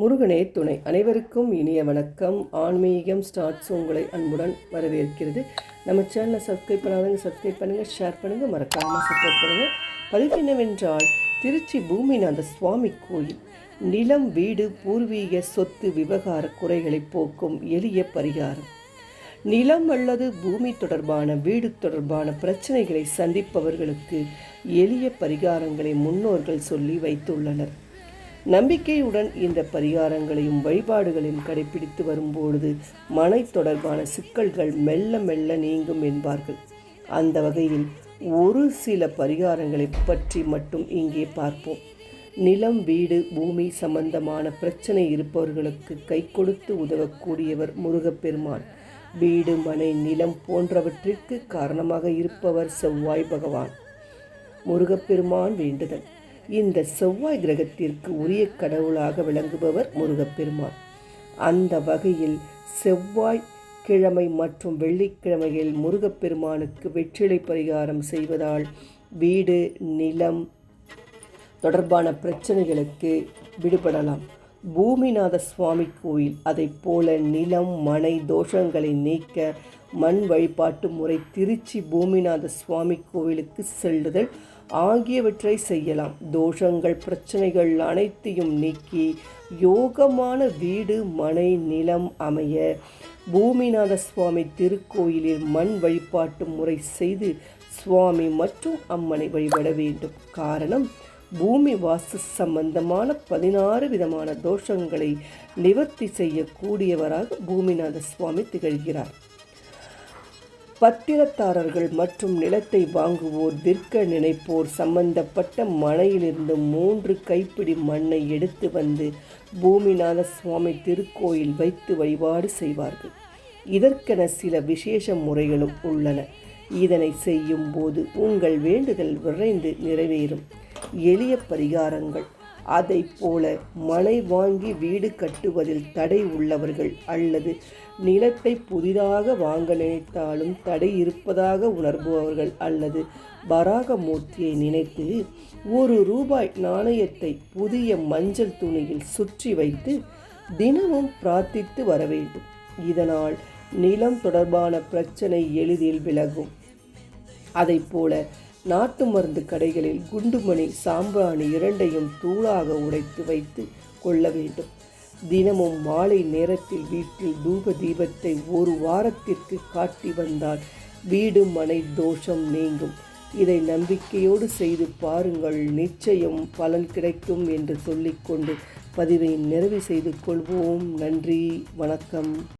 முருகனே துணை. அனைவருக்கும் இனிய வணக்கம். ஆன்மீகம் ஸ்டார்ட்ஸ் உங்களை அன்புடன் வரவேற்கிறது. நம்ம சேனலை சப்ஸ்கிரைப் பண்ணாதவங்க சப்ஸ்கிரைப் பண்ணுங்கள் ஷேர் பண்ணுங்கள் மறக்காமல் சப்போர்ட் பண்ணுங்கள் பதிவு என்னவென்றால் திருச்சி பூமிநாத சுவாமி கோயில் நிலம் வீடு பூர்வீக சொத்து விவகார குறைகளை போக்கும் எளிய பரிகாரம். நிலம் அல்லது பூமி தொடர்பான வீடு தொடர்பான பிரச்சனைகளை சந்திப்பவர்களுக்கு எளிய பரிகாரங்களை முன்னோர்கள் சொல்லி வைத்துள்ளனர். நம்பிக்கையுடன் இந்த பரிகாரங்களையும் வழிபாடுகளையும் கடைபிடித்து வரும்பொழுது மனை தொடர்பான சிக்கல்கள் மெல்ல மெல்ல நீங்கும் என்பார்கள். அந்த வகையில் ஒரு சில பரிகாரங்களை பற்றி மட்டும் இங்கே பார்ப்போம். நிலம் வீடு பூமி சம்பந்தமான பிரச்சனை இருப்பவர்களுக்கு கை கொடுத்து உதவக்கூடியவர் முருகப்பெருமான். வீடு மனை நிலம் போன்றவற்றிற்கு காரணமாக இருப்பவர் செவ்வாய் பகவான். முருகப்பெருமான் வேண்டுதல். இந்த செவ்வாய் கிரகத்திற்கு உரிய கடவுளாக விளங்குபவர் முருகப்பெருமான். அந்த வகையில் செவ்வாய் கிழமை மற்றும் வெள்ளிக்கிழமையில் முருகப்பெருமானுக்கு வெற்றிலை பரிகாரம் செய்வதால் வீடு நிலம் தொடர்பான பிரச்சனைகளுக்கு விடுபடலாம். பூமிநாத சுவாமி கோயில். அதை போல நிலம் மனை தோஷங்களை நீக்க மண் வழிபாட்டு முறை திருச்சி பூமிநாத சுவாமி கோவிலுக்கு செல்லுதல் ஆகியவற்றை செய்யலாம். தோஷங்கள் பிரச்சனைகள் அனைத்தையும் நீக்கி யோகமான வீடு மனை நிலம் அமைய பூமிநாத சுவாமி திருக்கோயிலில் மண் வழிபாட்டு முறை செய்து சுவாமி மற்றும் அம்மனை வழிபட வேண்டும். காரணம் பூமி வாஸ்து சம்பந்தமான பதினாறு விதமான தோஷங்களை நிவர்த்தி செய்யக்கூடியவராக பூமிநாத சுவாமி திகழ்கிறார். பத்திரத்தாரர்கள் மற்றும் நிலத்தை வாங்குவோர் விற்க நினைப்போர் சம்பந்தப்பட்ட மனையிலிருந்து மூன்று கைப்பிடி மண்ணை எடுத்து வந்து பூமிநாத சுவாமி திருக்கோயில் வைத்து வழிபாடு செய்வார்கள். இதற்கென சில விசேஷ முறைகளும் உள்ளன. இதனை செய்யும் போது உங்கள் வேண்டுதல் விரைந்து நிறைவேறும். எளிய பரிகாரங்கள். அதை போல மனை வாங்கி வீடு கட்டுவதில் தடை உள்ளவர்கள் அல்லது நிலத்தை புதிதாக வாங்க நினைத்தாலும் தடை இருப்பதாக உணர்பவர்கள் அல்லது வராகமூர்த்தியை நினைத்து ஒரு ரூபாய் நாணயத்தை புதிய மஞ்சள் துணியில் சுற்றி வைத்து தினமும் பிரார்த்தித்து வர வேண்டும். இதனால் நிலம் தொடர்பான பிரச்சனை எளிதில் விலகும். அதை போல நாட்டு மருந்து கடைகளில் குண்டுமணி சாம்பிராணி இரண்டையும் தூளாக உடைத்து வைத்து கொள்ள வேண்டும். தினமும் மாலை நேரத்தில் வீட்டில் தூப தீபத்தை ஒரு வாரத்திற்கு காட்டி வந்தால் வீடு மனை தோஷம் நீங்கும். இதை நம்பிக்கையோடு செய்து பாருங்கள் நிச்சயம் பலன் கிடைக்கும் என்று சொல்லிக்கொண்டு பதிவை நிறைவு செய்து கொள்வோம். நன்றி வணக்கம்.